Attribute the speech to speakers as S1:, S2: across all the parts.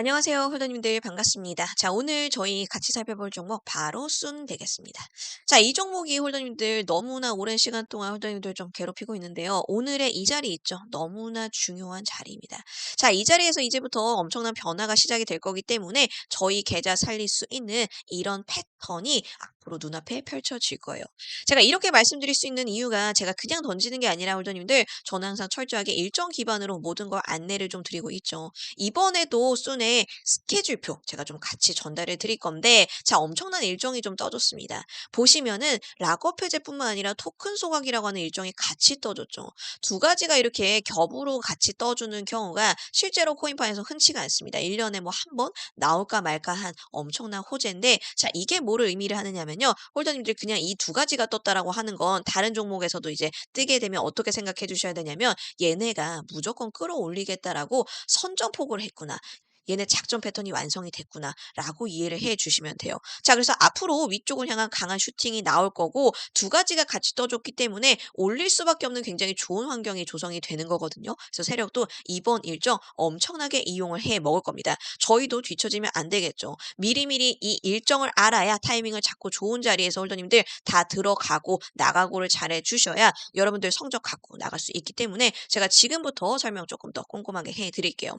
S1: 안녕하세요. 홀더님들 반갑습니다. 자, 오늘 저희 같이 살펴볼 종목 바로 순 되겠습니다. 자, 이 종목이 홀더님들 너무나 오랜 시간 동안 홀더님들 좀 괴롭히고 있는데요. 오늘의 이 자리 있죠. 너무나 중요한 자리입니다. 자, 이 자리에서 이제부터 엄청난 변화가 시작이 될 거기 때문에 저희 계좌 살릴 수 있는 이런 패턴 이 앞으로 눈앞에 펼쳐질 거예요. 제가 이렇게 말씀드릴 수 있는 이유가 제가 그냥 던지는 게 아니라 홀더님들 저는 항상 철저하게 일정 기반으로 모든 걸 안내를 좀 드리고 있죠. 이번에도 순의 스케줄표 제가 좀 같이 전달해 드릴 건데 자 엄청난 일정이 좀 떠졌습니다. 보시면은 락업 해제뿐만 아니라 토큰 소각이라고 하는 일정이 같이 떠졌죠. 두 가지가 이렇게 겹으로 같이 떠주는 경우가 실제로 코인판에서 흔치가 않습니다. 1년에 뭐 한 번 나올까 말까 한 엄청난 호재인데 자 이게 뭐를 의미를 하느냐면요. 홀더님들 그냥 이 두 가지가 떴다라고 하는 건 다른 종목에서도 이제 뜨게 되면 어떻게 생각해 주셔야 되냐면 얘네가 무조건 끌어올리겠다라고 선전포고를 했구나. 얘네 작전 패턴이 완성이 됐구나라고 이해를 해 주시면 돼요. 자, 그래서 앞으로 위쪽을 향한 강한 슈팅이 나올 거고 두 가지가 같이 떠줬기 때문에 올릴 수밖에 없는 굉장히 좋은 환경이 조성이 되는 거거든요. 그래서 세력도 이번 일정 엄청나게 이용을 해 먹을 겁니다. 저희도 뒤처지면 안 되겠죠. 미리미리 이 일정을 알아야 타이밍을 잡고 좋은 자리에서 홀더님들 다 들어가고 나가고를 잘해 주셔야 여러분들 성적 갖고 나갈 수 있기 때문에 제가 지금부터 설명 조금 더 꼼꼼하게 해 드릴게요.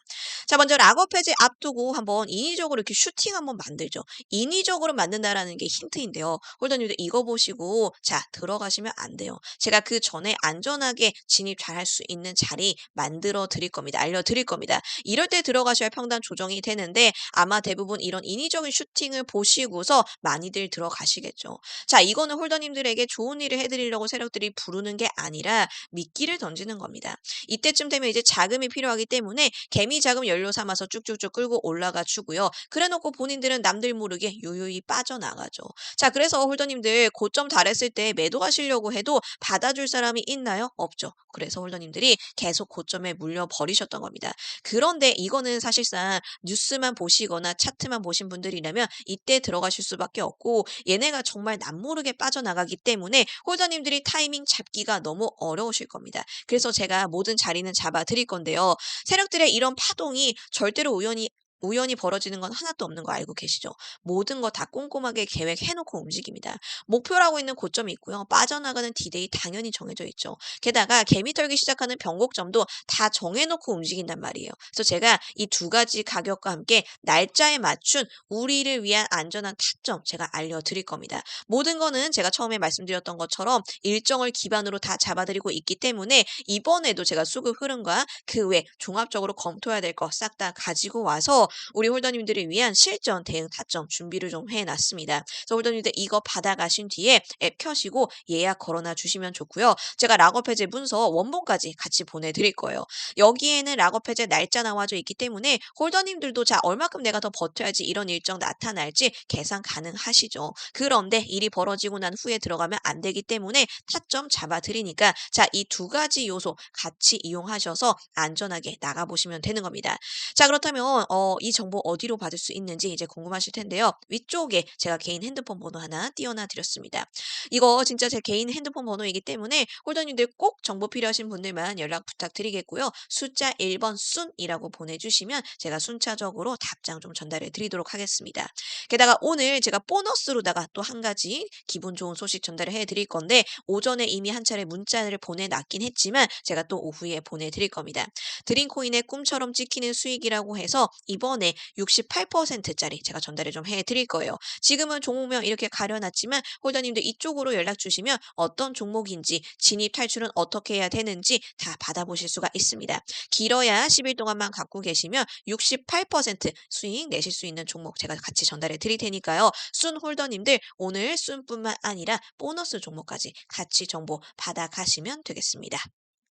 S1: 자, 먼저 락업 해제 앞두고 한번 인위적으로 이렇게 슈팅 한번 만들죠. 인위적으로 만든다라는 게 힌트인데요. 홀더님들 이거 보시고 자 들어가시면 안 돼요. 제가 그 전에 안전하게 진입 잘 할 수 있는 자리 만들어 드릴 겁니다. 알려 드릴 겁니다. 이럴 때 들어가셔야 평단 조정이 되는데 아마 대부분 이런 인위적인 슈팅을 보시고서 많이들 들어가시겠죠. 자 이거는 홀더님들에게 좋은 일을 해드리려고 세력들이 부르는 게 아니라 미끼를 던지는 겁니다. 이때쯤 되면 이제 자금이 필요하기 때문에 개미 자금 연료 삼아서 쭉쭉쭉 끌고 올라가 주고요. 그래 놓고 본인들은 남들 모르게 유유히 빠져나가죠. 자, 그래서 홀더님들 고점 달했을 때 매도하시려고 해도 받아줄 사람이 있나요? 없죠. 그래서 홀더님들이 계속 고점에 물려 버리셨던 겁니다. 그런데 이거는 사실상 뉴스만 보시거나 차트만 보신 분들이라면 이때 들어가실 수밖에 없고 얘네가 정말 남모르게 빠져나가기 때문에 홀더님들이 타이밍 잡기가 너무 어려우실 겁니다. 그래서 제가 모든 자리는 잡아 드릴 건데요. 세력들의 이런 파동이 절대로 우연히 우연히 벌어지는 건 하나도 없는 거 알고 계시죠? 모든 거 다 꼼꼼하게 계획해 놓고 움직입니다. 목표라고 있는 고점이 있고요. 빠져나가는 디데이 당연히 정해져 있죠. 게다가 개미 털기 시작하는 변곡점도 다 정해 놓고 움직인단 말이에요. 그래서 제가 이 두 가지 가격과 함께 날짜에 맞춘 우리를 위한 안전한 타점 제가 알려 드릴 겁니다. 모든 거는 제가 처음에 말씀드렸던 것처럼 일정을 기반으로 다 잡아 드리고 있기 때문에 이번에도 제가 수급 흐름과 그 외 종합적으로 검토해야 될 거 싹 다 가지고 와서 우리 홀더님들을 위한 실전 대응 타점 준비를 좀 해놨습니다. 그래서 홀더님들 이거 받아가신 뒤에 앱 켜시고 예약 걸어놔 주시면 좋고요. 제가 락업 해제 문서 원본까지 같이 보내드릴 거예요. 여기에는 락업 해제 날짜 나와져 있기 때문에 홀더님들도 자 얼마큼 내가 더 버텨야지 이런 일정 나타날지 계산 가능하시죠. 그런데 일이 벌어지고 난 후에 들어가면 안 되기 때문에 타점 잡아드리니까 자 이 두 가지 요소 같이 이용하셔서 안전하게 나가보시면 되는 겁니다. 자 그렇다면 어, 이 정보 어디로 받을 수 있는지 이제 궁금하실 텐데요. 위쪽에 제가 개인 핸드폰 번호 하나 띄워놔 드렸습니다. 이거 진짜 제 개인 핸드폰 번호이기 때문에 홀더님들 꼭 정보 필요하신 분들만 연락 부탁드리겠고요. 숫자 1번 순이라고 보내주시면 제가 순차적으로 답장 좀 전달해 드리도록 하겠습니다. 게다가 오늘 제가 보너스로다가 또 한 가지 기분 좋은 소식 전달을 해 드릴 건데 오전에 이미 한 차례 문자를 보내놨긴 했지만 제가 또 오후에 보내드릴 겁니다. 드림코인의 꿈처럼 찍히는 수익이라고 해서 이번 에 68%짜리 제가 전달을 좀 해드릴 거예요. 지금은 종목명 이렇게 가려놨지만 홀더님들 이쪽으로 연락 주시면 어떤 종목인지 진입 탈출은 어떻게 해야 되는지 다 받아보실 수가 있습니다. 길어야 10일 동안만 갖고 계시면 68% 수익 내실 수 있는 종목 제가 같이 전달해 드릴 테니까요. 순 홀더님들 오늘 순뿐만 아니라 보너스 종목까지 같이 정보 받아가시면 되겠습니다.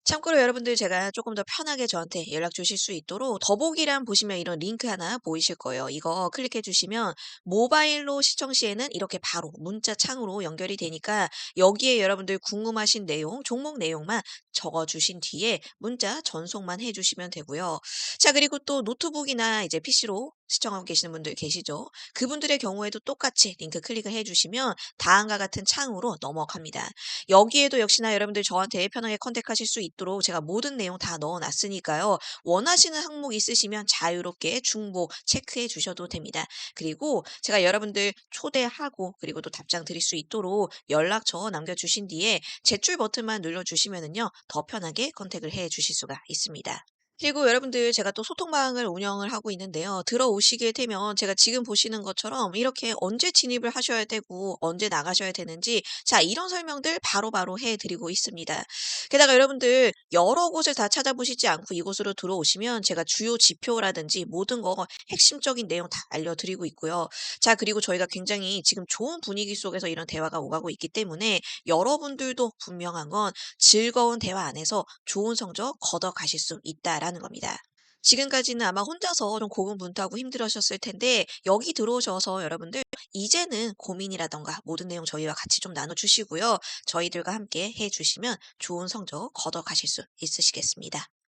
S1: 참고로 여러분들 제가 조금 더 편하게 저한테 연락 주실 수 있도록 더보기란 보시면 이런 링크 하나 보이실 거예요. 이거 클릭해 주시면 모바일로 시청 시에는 이렇게 바로 문자 창으로 연결이 되니까 여기에 여러분들 궁금하신 내용, 종목 내용만 적어 주신 뒤에 문자 전송만 해 주시면 되고요. 자, 그리고 또 노트북이나 이제 PC로 시청하고 계시는 분들 계시죠? 그분들의 경우에도 똑같이 링크 클릭을 해 주시면 다음과 같은 창으로 넘어갑니다. 여기에도 역시나 여러분들 저한테 편하게 컨택하실 수 있도록 제가 모든 내용 다 넣어 놨으니까요. 원하시는 항목 있으시면 자유롭게 중복 체크해 주셔도 됩니다. 그리고 제가 여러분들 초대하고 그리고 또 답장 드릴 수 있도록 연락처 남겨 주신 뒤에 제출 버튼만 눌러 주시면은요. 더 편하게 컨택을 해 주실 수가 있습니다. 그리고 여러분들 제가 또 소통방을 운영을 하고 있는데요. 들어오시게 되면 제가 지금 보시는 것처럼 이렇게 언제 진입을 하셔야 되고 언제 나가셔야 되는지 자 이런 설명들 바로바로 해 드리고 있습니다. 게다가 여러분들 여러 곳을 다 찾아보시지 않고 이곳으로 들어오시면 제가 주요 지표라든지 모든 거 핵심적인 내용 다 알려드리고 있고요. 자 그리고 저희가 굉장히 지금 좋은 분위기 속에서 이런 대화가 오가고 있기 때문에 여러분들도 분명한 건 즐거운 대화 안에서 좋은 성적 거둬 가실 수 있다라는 겁니다. 지금까지는 아마 혼자서 좀 고군분투하고 힘들으셨을 텐데 여기 들어오셔서 여러분들 이제는 고민이라던가 모든 내용 저희와 같이 좀 나눠 주시고요. 저희들과 함께 해 주시면 좋은 성적 거둬 가실 수 있으시겠습니다.